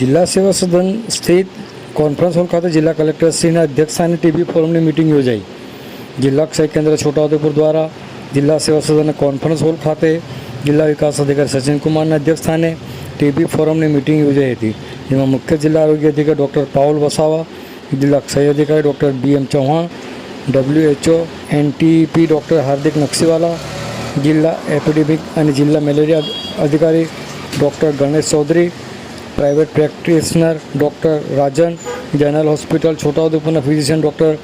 જિલ્લા સેવા સદન સ્થિત કોન્ફરન્સ હોલ ખાતે જિલ્લા કલેક્ટરશ્રીના અધ્યક્ષસ્થાને ટીબી ફોરમની મિટિંગ યોજાઈ. જિલ્લા ક્ષય કેન્દ્ર છોટાઉદેપુર દ્વારા જિલ્લા સેવા સદનના કોન્ફરન્સ હોલ ખાતે જિલ્લા વિકાસ અધિકારી સચિનકુમારના અધ્યક્ષસ્થાને ટીબી ફોરમની મિટિંગ યોજાઈ હતી, જેમાં મુખ્ય જિલ્લા આરોગ્ય અધિકારી ડૉક્ટર પાઉલ વસાવા, જિલ્લા ક્ષય અધિકારી doctor B M Chauhan, WHO NTP doctor Hardik Naksiwala, જિલ્લા એપિડેમિક અને જિલ્લા મેલેરિયા અધિકારી doctor Ganesh Chaudhari private practitioner doctor Rajan general hospital છોટાઉદેપુરના physician doctor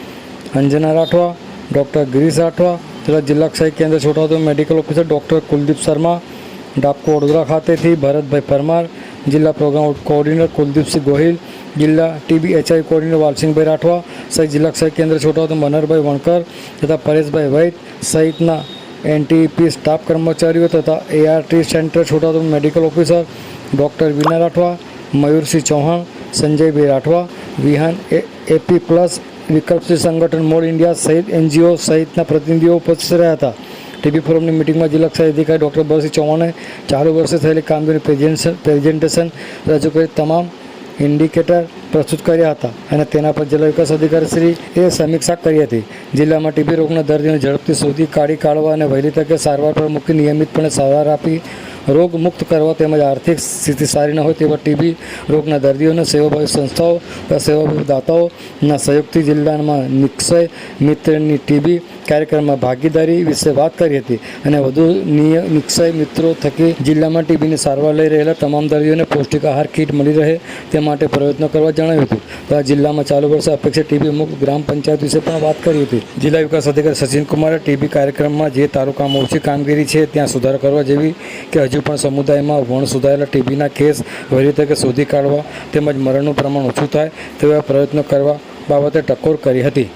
Anjana Rathwa doctor Girish Rathwa તથા જિલ્લા ક્ષય કેન્દ્ર Chhotaudepur medical officer doctor Kuldeep Sharma DAPCU Vadodara ખાતેથી ભરતભાઈ પરમાર, જિલ્લા પ્રોગ્રામ કોઓર્ડિનેટર કુલદીપસિંહ ગોહિલ, જિલ્લા TB HI coordinator Valsinhbhai Rathwa, સહિત જિલ્લા ક્ષય કેન્દ્ર છોટાઉદેપુર મનહરભાઈ વણકર તથા પરેશભાઈ વૈદ સહિતના એનટીપી સ્ટાફ કર્મચારીઓ તથા ART centre Chhotaudepur medical officer doctor Veena Rathwa Mayursinh Chauhan Sanjaybhai Rathwa, Vihaan AP plus, Vikalpsinh સંગઠન, મોલ ઇન્ડિયા સહિત એનજીઓ સહિતના પ્રતિનિધિઓ ઉપસ્થિત રહ્યા હતા. ટીબી ફોરમની મિટિંગમાં જિલ્લા ક્ષય અધિકારી ડૉક્ટર બરસિંહ ચૌહાણે ચાલુ વર્ષે થયેલી કામગીરી પ્રેઝન્ટેશન પ્રેઝન્ટેશન રજૂ કરી તમામ ઇન્ડિકેટર પ્રસ્તુત કર્યા હતા અને તેના પર જિલ્લા વિકાસ અધિકારી શ્રી એ સમીક્ષા કરી હતી. જિલ્લામાં ટીબી રોગના દર્દીઓને ઝડપથી શોધી કાઢી કાઢવા અને વહેલી તકે સારવાર પર મૂકી નિયમિતપણે સારવાર આપી રોગ મુક્ત કરવા તેમજ આર્થિક સ્થિતિ સારી ન હોય તેવા ટીબી રોગના દર્દીઓને સેવાભાવી સંસ્થાઓ તથા સેવાભાવી દાતાઓના સહયોગથી જિલ્લામાં નિક્ષય મિત્રની ટીબી કાર્યક્રમમાં ભાગીદારી વિશે વાત કરી હતી અને વધુ નિક્ષય મિત્રો થકી જિલ્લામાં ટીબીની સારવાર લઈ રહેલા તમામ દર્દીઓને પૌષ્ટિક આહાર કીટ મળી રહે તે માટે પ્રયત્નો કરવા જણાવ્યું હતું. તથા જિલ્લામાં ચાલુ વર્ષે અપેક્ષિત ટીબી મુક્ત ગ્રામ પંચાયત વિશે પણ વાત કરી હતી. જિલ્લા વિકાસ અધિકારી સચિન કુમારે ટીબી કાર્યક્રમમાં જે તાલુકામાં ઓછી કામગીરી છે, ત્યાં સુધારો કરવા જેવી કે હજુ પણ સમુદાયમાં વણ સુધારેલા ટીબીના કેસ વહેલી તકે શોધી કાઢવા તેમજ મરણનું પ્રમાણ ઓછું થાય તેવા પ્રયત્નો કરવા બાબતે ટકોર કરી હતી.